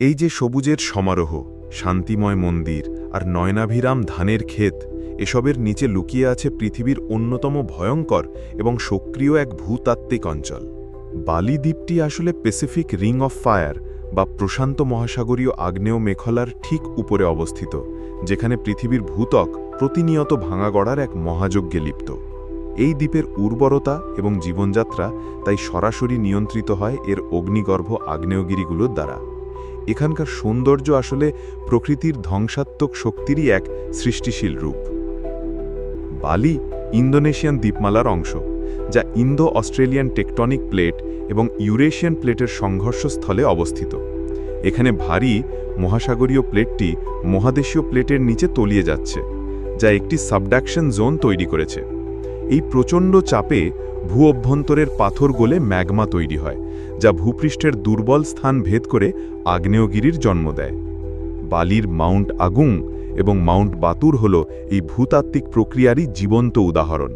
এই যে সবুজের সমারোহ, শান্তিময় মন্দির আর নয়নাভিরাম ধানের ক্ষেত, এসবের নিচে লুকিয়ে আছে পৃথিবীর অন্যতম ভয়ঙ্কর এবং সক্রিয় এক ভূতাত্ত্বিক অঞ্চল। বালি দ্বীপটি আসলে প্যাসিফিক রিং অফ ফায়ার বা প্রশান্ত মহাসাগরীয় আগ্নেয় মেখলার ঠিক উপরে অবস্থিত, যেখানে পৃথিবীর ভূতক প্রতিনিয়ত ভাঙা গড়ার এক মহাযজ্ঞে লিপ্ত। এই দ্বীপের উর্বরতা এবং জীবনযাত্রা তাই সরাসরি নিয়ন্ত্রিত হয় এর অগ্নিগর্ভ আগ্নেয়গিরিগুলোর দ্বারা। এখানকার সৌন্দর্য আসলে প্রকৃতির ধ্বংসাত্মক শক্তিরই এক সৃষ্টিশীল রূপ। বালি ইন্দোনেশিয়ান দ্বীপমালার অংশ, যা ইন্দো অস্ট্রেলিয়ান টেকটনিক প্লেট এবং ইউরেশিয়ান প্লেটের সংঘর্ষস্থলে অবস্থিত। এখানে ভারী মহাসাগরীয় প্লেটটি মহাদেশীয় প্লেটের নিচে তলিয়ে যাচ্ছে, যা একটি সাবডাকশন জোন তৈরি করেছে। এই প্রচণ্ড চাপে ভূ অভ্যন্তরের পাথর গোলে ম্যাগমা তৈরি হয়, যা ভূপৃষ্ঠের দুর্বল স্থান ভেদ করে আগ্নেয়গিরির জন্ম দেয়। বালির মাউন্ট আগুং এবং মাউন্ট বাতুর হল এই ভূতাত্ত্বিক প্রক্রিয়ারই জীবন্ত উদাহরণ।